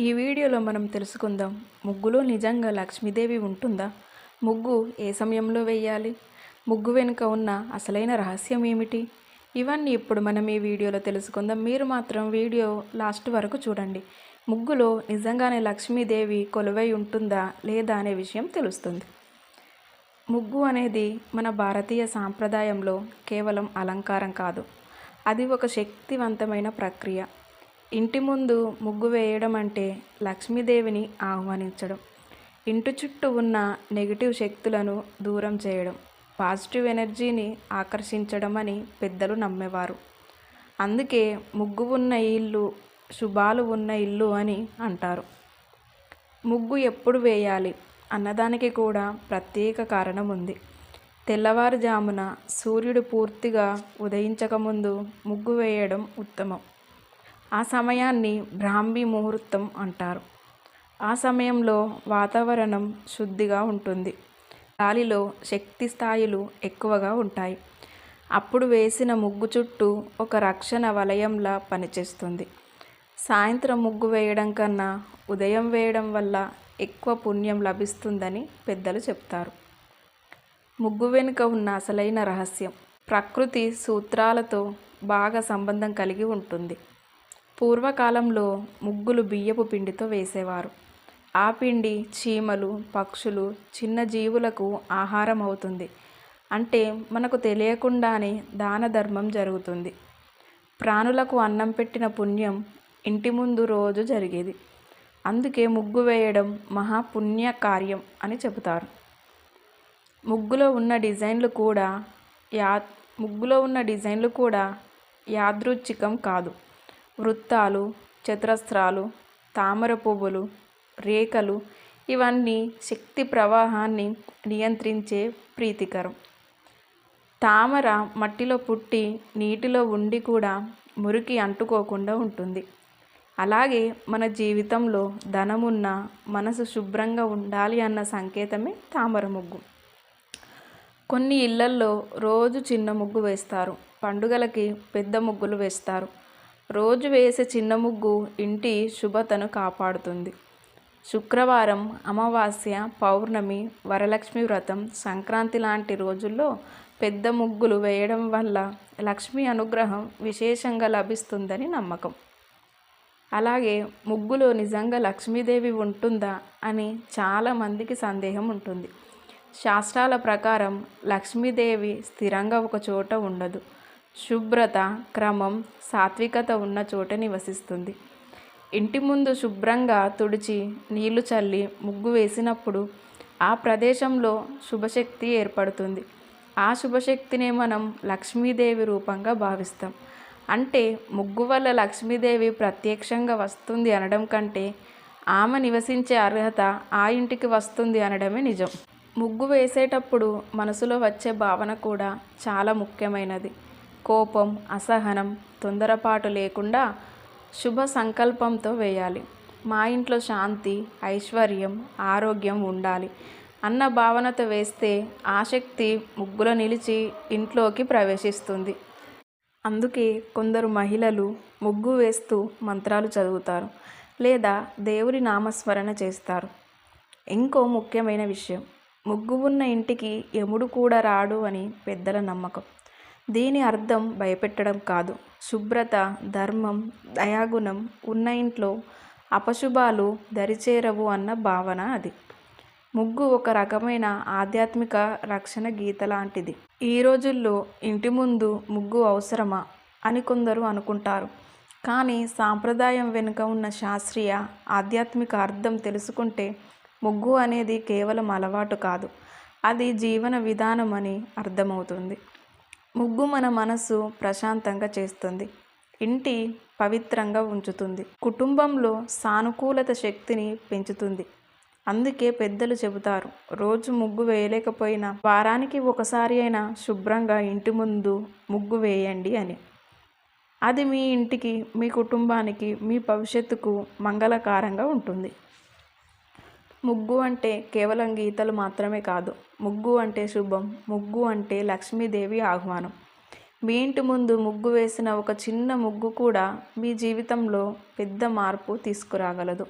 ఈ వీడియోలో మనం తెలుసుకుందాం ముగ్గులో నిజంగా లక్ష్మీదేవి ఉంటుందా? ముగ్గు ఏ సమయంలో వేయాలి? ముగ్గు వెనుక ఉన్న అసలైన రహస్యం ఏమిటి? ఇవన్నీ ఇప్పుడు మనం ఈ వీడియోలో తెలుసుకుందాం. మీరు మాత్రం వీడియో లాస్ట్ వరకు చూడండి. ముగ్గులో నిజంగానే లక్ష్మీదేవి కొలువై ఉంటుందా లేదా అనే విషయం తెలుస్తుంది. ముగ్గు అనేది మన భారతీయ సాంప్రదాయంలో కేవలం అలంకారం కాదు. అది ఒక శక్తివంతమైన ప్రక్రియ. ఇంటి ముందు ముగ్గు వేయడం అంటే లక్ష్మీదేవిని ఆహ్వానించడం. ఇంటి చుట్టూ ఉన్న నెగిటివ్ శక్తులను దూరం చేయడం పాజిటివ్ ఎనర్జీని ఆకర్షించడం అని పెద్దలు నమ్మేవారు. అందుకే ముగ్గు ఉన్న ఇల్లు శుభాలు ఉన్న ఇల్లు అని అంటారు. ముగ్గు ఎప్పుడు వేయాలి అన్నదానికి కూడా ప్రత్యేక కారణం ఉంది. తెల్లవారుజామున సూర్యుడు పూర్తిగా ఉదయించకముందు ముగ్గు వేయడం ఉత్తమం. ఆ సమయాన్ని బ్రాహ్మీ ముహూర్తం అంటారు. ఆ సమయంలో వాతావరణం శుద్ధిగా ఉంటుంది. గాలిలో శక్తి స్థాయిలు ఎక్కువగా ఉంటాయి. అప్పుడు వేసిన ముగ్గు చుట్టూ ఒక రక్షణ వలయంలా పనిచేస్తుంది. సాయంత్రం ముగ్గు వేయడం కన్నా ఉదయం వేయడం వల్ల ఎక్కువ పుణ్యం లభిస్తుందని పెద్దలు చెప్తారు. ముగ్గు వెనుక ఉన్న అసలైన రహస్యం ప్రకృతి సూత్రాలతో బాగా సంబంధం కలిగి ఉంటుంది. పూర్వకాలంలో ముగ్గులు బియ్యపు పిండితో వేసేవారు. ఆ పిండి చీమలు పక్షులు చిన్న జీవులకు ఆహారం అవుతుంది అంటే మనకు తెలియకుండానే దాన ధర్మం జరుగుతుంది. ప్రాణులకు అన్నం పెట్టిన పుణ్యం ఇంటి ముందు రోజు జరిగేది. అందుకే ముగ్గు వేయడం మహాపుణ్య కార్యం అని చెబుతారు. ముగ్గులో ఉన్న డిజైన్లు కూడా యా ముగ్గులో ఉన్న డిజైన్లు కూడా యాదృచ్ఛికం కాదు. వృత్తాలు చతురస్రాలు తామర పువ్వులు రేఖలు ఇవన్నీ శక్తి ప్రవాహాన్ని నియంత్రించే ప్రీతికరం. తామర మట్టిలో పుట్టి నీటిలో ఉండి కూడా మురికి అంటుకోకుండా ఉంటుంది. అలాగే మన జీవితంలో ధనమున్న మనసు శుభ్రంగా ఉండాలి అన్న సంకేతమే తామర ముగ్గు. కొన్ని ఇళ్ళల్లో రోజు చిన్న ముగ్గు వేస్తారు. పండుగలకి పెద్ద ముగ్గులు వేస్తారు. రోజు వేసే చిన్న ముగ్గు ఇంటి శుభతను కాపాడుతుంది. శుక్రవారం అమావాస్య పౌర్ణమి వరలక్ష్మి వ్రతం సంక్రాంతి లాంటి రోజుల్లో పెద్ద ముగ్గులు వేయడం వల్ల లక్ష్మీ అనుగ్రహం విశేషంగా లభిస్తుందని నమ్మకం. అలాగే ముగ్గులో నిజంగా లక్ష్మీదేవి ఉంటుందా అని చాలామందికి సందేహం ఉంటుంది. శాస్త్రాల ప్రకారం లక్ష్మీదేవి స్థిరంగా ఒక చోట ఉండదు. శుభ్రత క్రమం సాత్వికత ఉన్న చోట నివసిస్తుంది. ఇంటి ముందు శుభ్రంగా తుడిచి నీళ్ళు చల్లి ముగ్గు వేసినప్పుడు ఆ ప్రదేశంలో శుభశక్తి ఏర్పడుతుంది. ఆ శుభశక్తినే మనం లక్ష్మీదేవి రూపంగా భావిస్తాం. అంటే ముగ్గు వల్ల లక్ష్మీదేవి ప్రత్యక్షంగా వస్తుంది అనడం కంటే ఆమె నివసించే అర్హత ఆ ఇంటికి వస్తుంది అనడమే నిజం. ముగ్గు వేసేటప్పుడు మనసులో వచ్చే భావన కూడా చాలా ముఖ్యమైనది. కోపం అసహనం తొందరపాటు లేకుండా శుభ సంకల్పంతో వేయాలి. మా ఇంట్లో శాంతి ఐశ్వర్యం ఆరోగ్యం ఉండాలి. అన్న భావనతో వేస్తే ఆసక్తి ముగ్గుల నిలిచి ఇంట్లోకి ప్రవేశిస్తుంది. అందుకే కొందరు మహిళలు ముగ్గు వేస్తూ మంత్రాలు చదువుతారు లేదా దేవుడి నామస్మరణ చేస్తారు. ఇంకో ముఖ్యమైన విషయం ముగ్గు ఉన్న ఇంటికి యముడు కూడా రాడు అని పెద్దల నమ్మకం. దీని అర్థం భయపెట్టడం కాదు. శుభ్రత ధర్మం దయాగుణం ఉన్న ఇంట్లో అపశుభాలు దరిచేరవు అన్న భావన అది. ముగ్గు ఒక రకమైన ఆధ్యాత్మిక రక్షణ గీత లాంటిది. ఈ రోజుల్లో ఇంటి ముందు ముగ్గు అవసరమా అని కొందరు అనుకుంటారు. కానీ సాంప్రదాయం వెనుక ఉన్న శాస్త్రీయ ఆధ్యాత్మిక అర్థం తెలుసుకుంటే ముగ్గు అనేది కేవలం అలవాటు కాదు. అది జీవన విధానం అని అర్థమవుతుంది. ముగ్గు మన మనసు ప్రశాంతంగా చేస్తుంది. ఇంటి పవిత్రంగా ఉంచుతుంది. కుటుంబంలో సానుకూలత శక్తిని పెంచుతుంది. అందుకే పెద్దలు చెబుతారు రోజు ముగ్గు వేయలేకపోయినా వారానికి ఒకసారి అయినా శుభ్రంగా ఇంటి ముందు ముగ్గు వేయండి అని. అది మీ ఇంటికి మీ కుటుంబానికి మీ భవిష్యత్తుకు మంగళకారంగా ఉంటుంది. ముగ్గు అంటే కేవలం గీతలు మాత్రమే కాదు. ముగ్గు అంటే శుభం ముగ్గు అంటే లక్ష్మీదేవి ఆహ్వానం. మీ ఇంటి ముందు ముగ్గు వేసిన ఒక చిన్న ముగ్గు కూడా మీ జీవితంలో పెద్ద మార్పు తీసుకురాగలదు.